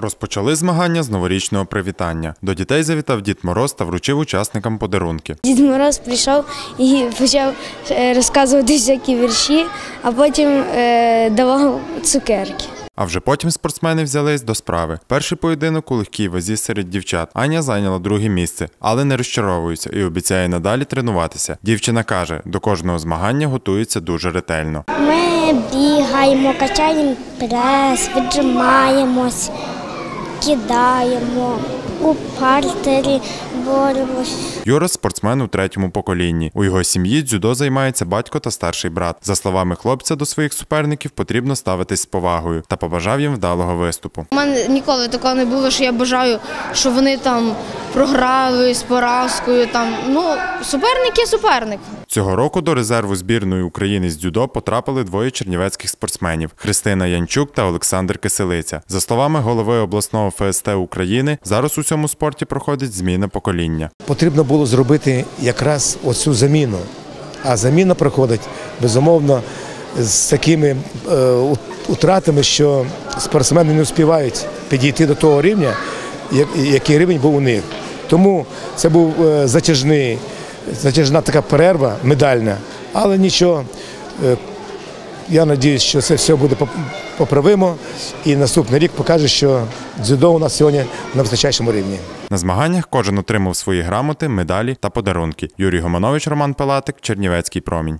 Розпочали змагання з новорічного привітання. До дітей завітав Дід Мороз та вручив учасникам подарунки. Дід Мороз прийшов і почав е, розказувати всякі вірші, а потім е, давав цукерки. А вже потім спортсмени взялись до справи. Перший поєдинок у легкій вазі серед дівчат. Аня зайняла друге місце, але не розчаровується і обіцяє надалі тренуватися. Дівчина каже, до кожного змагання готується дуже ретельно. Ми бігаємо, качаємо прес, віджимаємось, кидаємо, у партері боремось. Юра спортсмен у третьому поколінні. У його сім'ї дзюдо займається батько та старший брат. За словами хлопця, до своїх суперників потрібно ставитись з повагою та побажав їм вдалого виступу. У мене ніколи такого не було, що я бажаю, що вони там програли з поразкою. Там ну суперник є суперник. Цього року до резерву збірної України з дзюдо потрапили двоє чернівецьких спортсменів Христина Янчук та Олександр Киселиця. За словами голови обласного ФСТ України, зараз у цьому спорті проходить зміна покоління. потрібно було зробити якраз оцю заміну. А заміна проходить безумовно з такими е, утратами, що спортсмени не успівають підійти до того рівня, який рівень був у них. Тому це був е, затяжний, затяжна така перерва медальна, але нічого. е, Я сподіваюся, що це все буде поправимо, і наступний рік покаже, що дзюдо у нас сьогодні на височайшому рівні. На змаганнях кожен отримав свої грамоти, медалі та подарунки. Юрій Гоманович, Роман Палатик, Чернівецький промінь.